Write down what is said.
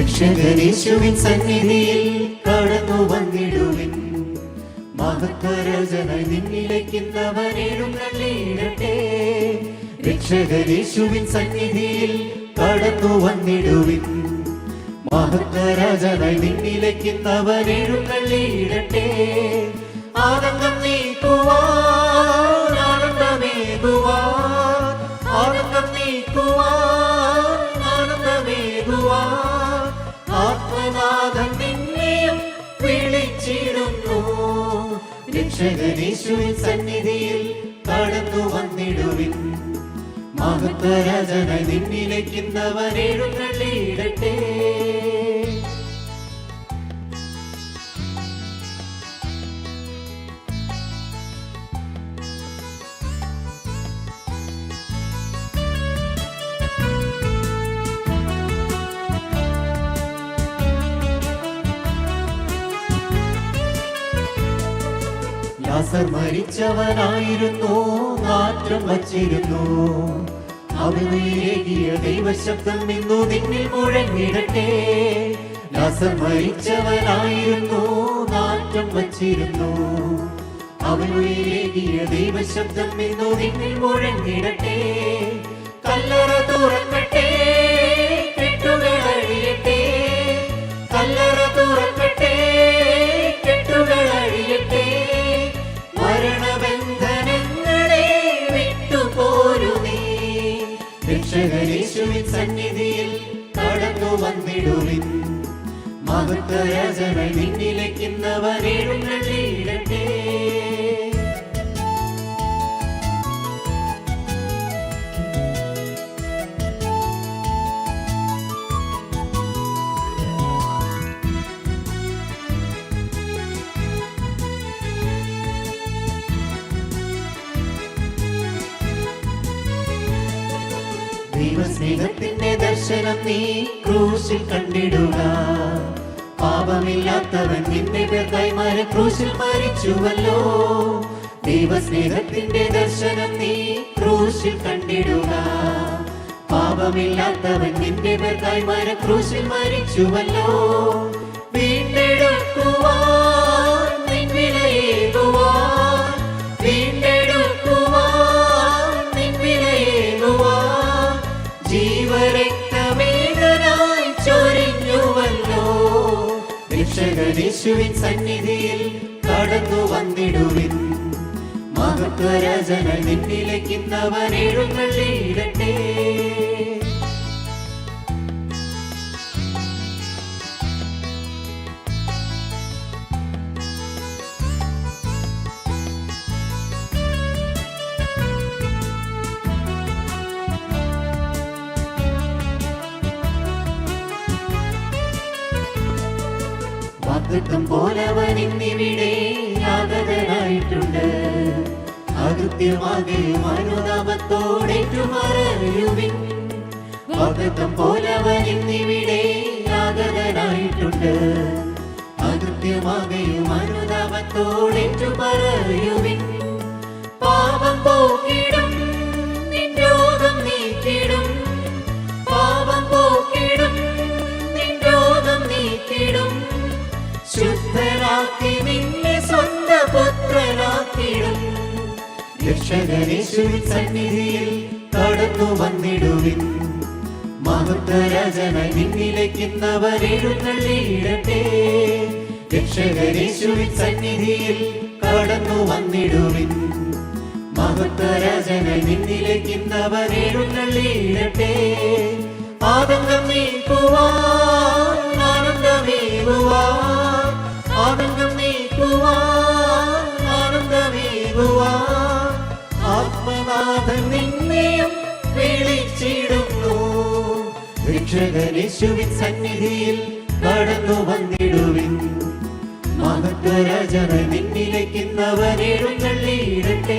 രക്ഷകനീശുവിൻ സന്നിധിയിൽ കടന്നു വന്നിടുവിൻ. മഹത്വരചനായി നിന്നിലേക്കുന്നവൻ നല്ലിടട്ടെ രക്ഷകനീശുവിൻ സന്നിധിയിൽ കടന്നു വന്നിടുവിൻ. മഹത്വരാജനായി നിന്നിലേക്കുന്നവൻ നല്ലിടട്ടെ ആനന്ദം നീക്കുവാൻ ആനന്ദമേകുവാൻ. രക്ഷകനീശുവിൻ സന്നിധിയിൽ കടന്നു വന്നിടുവിൻ. മഹത്വരാജനായി നിന്നിലേക്കുന്നവൻ ലാസർ മരിച്ചവനായിരുന്നു നാറ്റം വച്ചിരുന്നു അവനേകിയ ദൈവശബ്ദം ഇന്നു നിന്നിൽ മുഴങ്ങിടട്ടെ. ലാസർ മരിച്ചവനായിരുന്നു നാറ്റം വച്ചിരുന്നു അവനേകിയ ദൈവശബ്ദം ഇന്നു നിന്നിൽ മുഴങ്ങിടട്ടെ. വന്നിടുവിൻ. മഹത്വരാജനായി നിന്നിലേക്കുന്നവൻ എഴുന്നള്ളിയിടട്ടെ ദൈവസ്നേഹത്തിന്റെ ദർശനം നീ ക്രൂശിൽ കണ്ടിടുക. പാപമില്ലാത്തവൻ നിന്റെ മര ക്രൂശിൽ മരിച്ചുവല്ലോ. ദൈവസ്നേഹത്തിന്റെ ദർശനം നീ ക്രൂശിൽ കണ്ടിടുക. പാപമില്ലാത്തവൻ നിന്റെ മര ക്രൂശിൽ മരിച്ചുവല്ലോ. വീണ്ടെടുക്കുവാൻ രക്ഷകനീശുവിൻ സന്നിധിയിൽ കടന്നു വന്നിടുവിൻ. മഹത്വരചന നിന്നിലേക്കുന്നവൻ എഴുന്നള്ളിയിടട്ടെ വാഗ്ദത്തം പോലവൻ ഇന്നിവിടെ യാതകനായിട്ടുണ്ട് അകൃത്യമാകെയും അനുതാപത്തോടേറ്റുമറിയുവിൻ വാഗ്ദത്തം പോലവൻ ഇന്നിവിടെ യാതകനായിട്ടുണ്ട് അകൃത്യമാകെയും അനുതാപത്തോടേറ്റുമറിയുവിൻ പാപം പോക്കിടും രക്ഷകനേശുവിൻ സന്നിധിയിൽ കടന്നു വന്നിടുവിൻ. സന്നിധിയിൽ കടന്നു വന്നിടുവിൻ. നീക്കുവാൻ രക്ഷകനേശുവിൻ സന്നിധിയിൽ കടന്നു വന്നിടുവിൻ. മഹത്വരചന നിന്നിലേക്കുന്നവൻ എഴുന്നള്ളിയിടട്ടെ